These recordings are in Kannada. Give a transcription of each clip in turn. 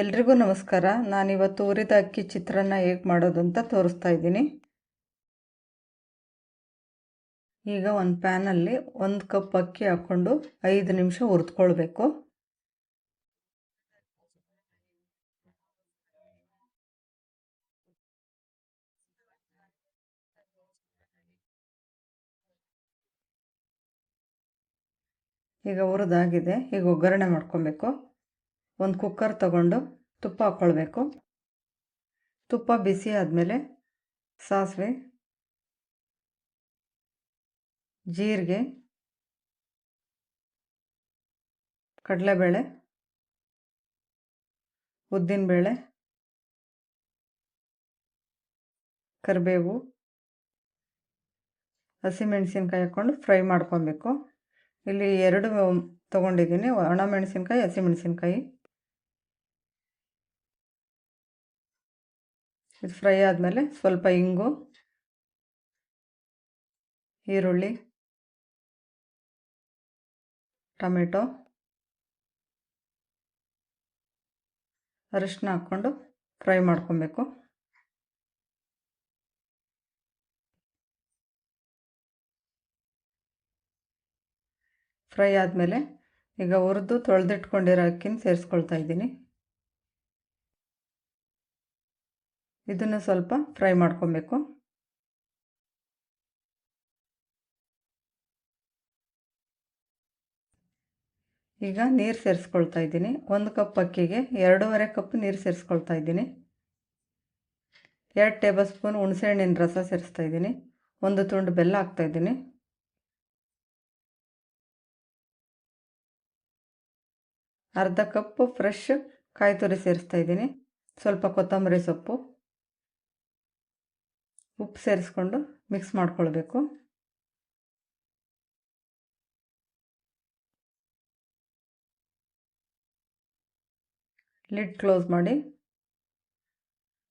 ಎಲ್ರಿಗೂ ನಮಸ್ಕಾರ. ನಾನಿವತ್ತು ಹುರಿದ ಅಕ್ಕಿ ಚಿತ್ರಾನ್ನ ಹೇಗೆ ಮಾಡೋದು ಅಂತ ತೋರಿಸ್ತಾ ಇದ್ದೀನಿ. ಈಗ ಒಂದು ಪ್ಯಾನಲ್ಲಿ ಒಂದು ಕಪ್ ಅಕ್ಕಿ ಹಾಕ್ಕೊಂಡು ಐದು ನಿಮಿಷ ಹುರಿದ್ಕೊಳ್ಬೇಕು. ಈಗ ಹುರಿದಾಗಿದೆ. ಈಗ ಒಗ್ಗರಣೆ ಮಾಡ್ಕೊಬೇಕು. ಒಂದು ಕುಕ್ಕರ್ ತಗೊಂಡು ತುಪ್ಪ ಹಾಕ್ಕೊಳ್ಬೇಕು ತುಪ್ಪ ಬಿಸಿ ಆದಮೇಲೆ ಸಾಸಿವೆ, ಜೀರಿಗೆ, ಕಡಲೆಬೇಳೆ, ಉದ್ದಿನಬೇಳೆ, ಕರಿಬೇವು, ಹಸಿಮೆಣಸಿನ್ಕಾಯಿ ಹಾಕ್ಕೊಂಡು ಫ್ರೈ ಮಾಡ್ಕೊಬೇಕು ಇಲ್ಲಿ ಎರಡು ತೊಗೊಂಡಿದ್ದೀನಿ, ಒಣ ಮೆಣಸಿನ್ಕಾಯಿ, ಹಸಿಮೆಣಸಿನ್ಕಾಯಿ. ಇದು ಫ್ರೈ ಆದಮೇಲೆ ಸ್ವಲ್ಪ ಇಂಗು, ಈರುಳ್ಳಿ, ಟೊಮೆಟೊ ಅರಿಶಿನ ಹಾಕ್ಕೊಂಡು ಫ್ರೈ ಮಾಡ್ಕೊಬೇಕು. ಫ್ರೈ ಆದಮೇಲೆ ಈಗ ಹುರಿದು ತೊಳೆದಿಟ್ಕೊಂಡಿರೋ ಅಕ್ಕಿನ ಸೇರಿಸ್ಕೊಳ್ತಾ ಇದ್ದೀನಿ. ಇದನ್ನು ಸ್ವಲ್ಪ ಫ್ರೈ ಮಾಡ್ಕೊಬೇಕು. ಈಗ ನೀರು ಸೇರಿಸ್ಕೊಳ್ತಾ ಇದ್ದೀನಿ. ಒಂದು ಕಪ್ ಅಕ್ಕಿಗೆ ಎರಡೂವರೆ ಕಪ್ ನೀರು ಸೇರಿಸ್ಕೊಳ್ತಾ ಇದ್ದೀನಿ. ಎರಡು ಟೇಬಲ್ ಸ್ಪೂನ್ ಹುಣಸೆಹಣ್ಣಿನ ರಸ ಸೇರಿಸ್ತಾ ಇದ್ದೀನಿ. ಒಂದು ತುಂಡು ಬೆಲ್ಲ ಹಾಕ್ತಾ ಇದ್ದೀನಿ. ಅರ್ಧ ಕಪ್ ಫ್ರೆಶ್ ಕಾಯಿ ತುರಿ ಸೇರಿಸ್ತಾ ಇದ್ದೀನಿ. ಸ್ವಲ್ಪ ಕೊತ್ತಂಬರಿ ಸೊಪ್ಪು. ಉಪ್ಪು ಸೇರಿಸ್ಕೊಂಡು ಮಿಕ್ಸ್ ಮಾಡ್ಕೊಳ್ಬೇಕು. ಲಿಡ್ ಕ್ಲೋಸ್ ಮಾಡಿ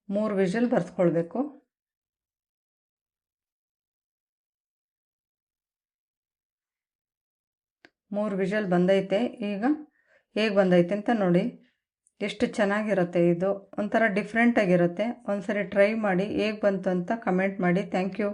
ಮೂರು ವಿಷಲ್ ಬರ್ಸ್ಕೊಳ್ಬೇಕು. ಮೂರು ವಿಷಲ್ ಬಂದೈತೆ, ಈಗ ಹೇಗೆ ಬಂದೈತೆ ಅಂತ ನೋಡಿ. ಎಷ್ಟು ಚೆನ್ನಾಗಿರುತ್ತೆ ಇದು? ಒಂಥರ ಡಿಫ್ರೆಂಟಾಗಿರುತ್ತೆ ಒಂದು ಸರಿ ಟ್ರೈ ಮಾಡಿ ಹೇಗೆ ಬಂತು ಅಂತ ಕಮೆಂಟ್ ಮಾಡಿ. Thank you